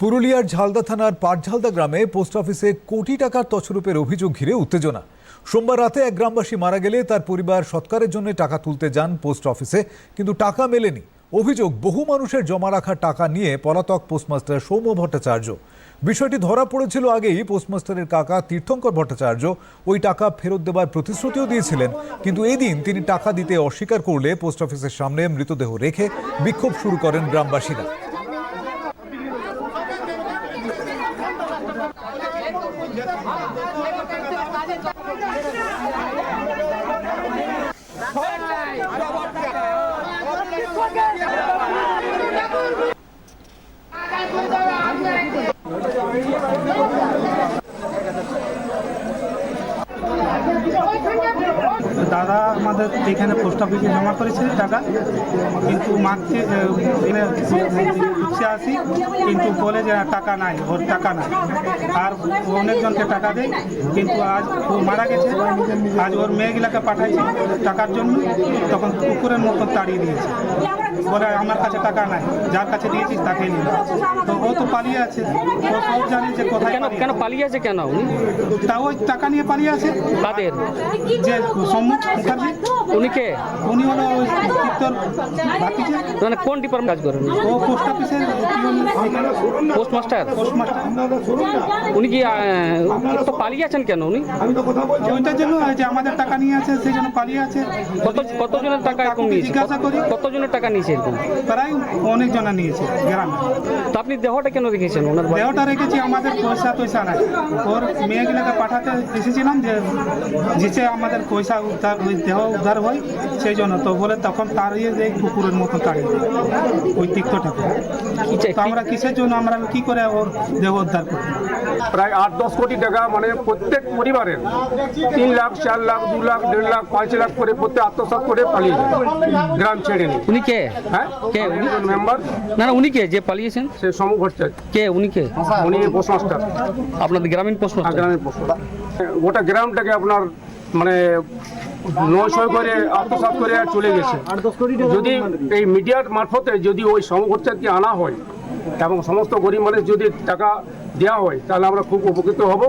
পুরুলিয়ার ঝালদা থানার পাটঝালদা গ্রামে পোস্ট অফিসে কোটি টাকার তছরূপের অভিযোগ ঘিরে উত্তেজনা। সোমবার রাতে এক গ্রামবাসী মারা গেলে তার পরিবার সৎকারের জন্য টাকা তুলতে যান পোস্ট অফিসে, কিন্তু টাকা মেলেনি। অভিযোগ, বহু মানুষের জমা রাখা টাকা নিয়ে পলাতক পোস্টমাস্টার সৌম্য ভট্টাচার্য। বিষয়টি ধরা পড়েছিল আগেই পোস্টমাস্টারের কাকা তীর্থঙ্কর ভট্টাচার্য। ওই টাকা ফেরত দেওয়ার প্রতিশ্রুতিও দিয়েছিলেন, কিন্তু এদিন তিনি টাকা দিতে অস্বীকার করলে পোস্ট অফিসের সামনে মৃতদেহ রেখে বিক্ষোভ শুরু করেন গ্রামবাসীরা। দাদা আমাদের এখানে পোস্ট অফিসে জমা করেছে টাকা কিন্তু মাকে খুঁজছে আসি কিন্তু বলে যে টাকা নাই ওর টাকা নাই। আর অনেকজনকে টাকা দেয় কিন্তু আজ ও মারা গেছে। আজ ওর মেয়েগুলাকে পাঠাইছে টাকার জন্য তখন কুকুরের মতো তাড়িয়ে দিয়েছে। বলে আমার কাছে টাকা নাই যার কাছে দিয়েছিস তাকে নিল তো ও তো পালিয়ে আছে। ও সব জানে যে কোথায় কেন পালিয়ে কেন পালিয়ে আছে কেন উনি? তা ওই টাকা নিয়ে পালিয়ে আছে। কাদের? যে সম্মুখ মুখার্জি। উনি কে? উনি হলো ওই চিত্তর ভাতিজে। মানে কোন ডিপার্টমেন্ট কাজ করেন? ও পোস্ট অফিসের পোস্টমাস্টার পোস্টমাস্টার উনি কি তো পালিয়ে আছেন কেন উনি? ওইটার জন্য যে আমাদের টাকা নিয়ে আছে সেই জন্য পালিয়ে আছে। কত কতজনের টাকা এরকম কাকুকে নিয়েছে? জিজ্ঞাসা করি। কতজনের টাকা নিয়েছে এরকম? প্রায় অনেক জনা নিয়েছে গ্রামে। তো আপনি দেহটা কেন রেখেছেন ওনার? দেহটা রেখেছি আমাদের পয়সা টয়সা নাই। ওর মেয়েগুলোকে পাঠাতে এসেছিলাম যে যেচে আমাদের পয়সা উদ্ধার ওই দেহ উদ্ধার হয় সেই জন্য। তো বলে তখন তাড়িয়ে দেয় কুকুরের মতো তাড়িয়ে ওই তিক্তটাকে তো আমরা কিসের জন্য আমরা কি করে ওর দেহ উদ্ধার করি প্রায় আট দশ কোটি টাকা মানে প্রত্যেক পরিবারের তিন লাখ চার লাখ দু লাখ দেড় লাখ পাঁচ লাখ করে প্রত্যেক আত্মসাৎ করে পালিয়ে গ্রাম ছেড়ে নিয়ে। উনি কে? হ্যাঁ? কে উনি? মেম্বার না না উনি কে? যে পালিয়েছেন? সে সমু কে? উনি কে? উনি পোস্টমাস্টার। আপনাদের গ্রামীণ আর পোস্টমাস্টার। গ্রামের পোস্ট গোটা গ্রামটাকে আপনার মানে নয়শো করে আত্মসাত করে চলে গেছে। যদি এই মিডিয়ার মারফতে যদি ওই সমঘট্টাকে আনা হয় এবং সমস্ত গরিব মানুষ যদি টাকা দেওয়া হয়, তাহলে আমরা খুব উপকৃত হব।